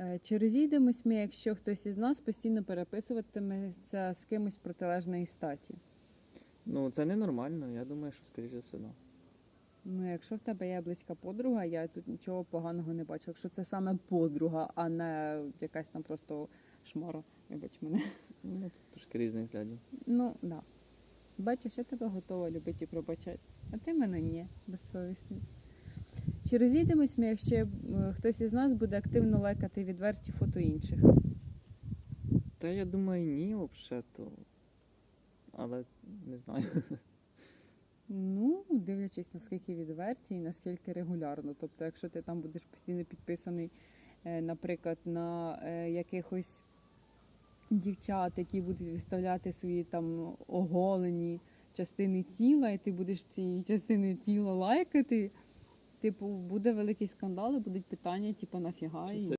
Е, Чи розійдемось ми, якщо хтось із нас постійно переписуватиметься з кимось протилежної статі? Ну, це ненормально, я думаю, що скоріше все, да. Ну, якщо в тебе є близька подруга, я тут нічого поганого не бачу. Якщо це саме подруга, а не якась там просто шмара, вибач мене. Ну, тут трошки різних взглядів. Ну, да. Бачиш, я тебе готова любити і пробачати, а ти мене ні, безсовісний. Чи розійдемось ми, якщо е, хтось із нас буде активно лайкати відверті фото інших? Та я думаю, ні, взагалі, то. Але не знаю. Ну, дивлячись, наскільки відверті і наскільки регулярно. Тобто, якщо ти там будеш постійно підписаний, е, наприклад, на е, якихось дівчат, які будуть виставляти свої там оголені частини тіла, і ти будеш ці частини тіла лайкати, типу, буде великий скандал, і будуть питання, типу, нафіга. І